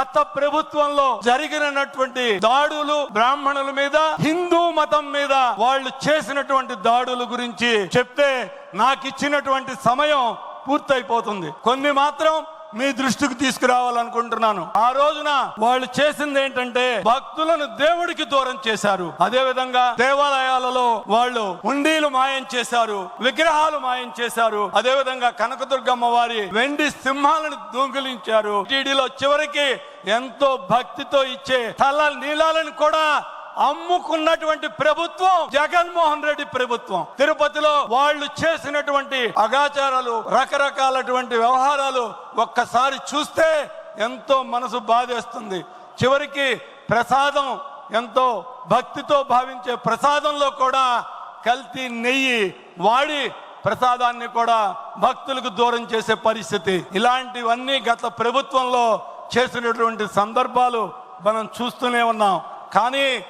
గత ప్రభుత్వంలో జరిగినటువంటి దాడులు బ్రాహ్మణుల మీద హిందూ మతం మీద వాళ్ళు చేసినటువంటి దాడుల గురించి చెప్తే నాకు ఇచ్చినటువంటి సమయం పూర్తయిపోతుంది. కొన్ని మాత్రం మీ దృష్టికి తీసుకురావాలనుకుంటున్నాను. ఆ రోజున వాళ్ళు చేసింది ఏంటంటే భక్తులను దేవుడికి దూరం చేశారు. అదే విధంగా దేవాలయాలలో వాళ్ళు ఉండీలు మాయం చేశారు విగ్రహాలు మాయం చేశారు. అదే విధంగా కనకదుర్గమ్మ వారి వెండి సింహాలను దొంగిలించారు. టీడీలో చివరికి ఎంతో భక్తితో ఇచ్చే తల నీలాలను కూడా అమ్ముకున్నటువంటి ప్రభుత్వం జగన్మోహన్ రెడ్డి ప్రభుత్వం. తిరుపతిలో వాళ్ళు చేసినటువంటి అగాచారాలు రకరకాలటువంటి వ్యవహారాలు ఒక్కసారి చూస్తే ఎంతో మనసు బాధేస్తుంది. చివరికి ప్రసాదం ఎంతో భక్తితో భావించే ప్రసాదంలో కూడా కల్తీ నెయ్యి వాడి ప్రసాదాన్ని కూడా భక్తులకు దూరం చేసే పరిస్థితి. ఇలాంటివన్నీ గత ప్రభుత్వంలో చేసినటువంటి సందర్భాలు మనం చూస్తూనే ఉన్నాం. కానీ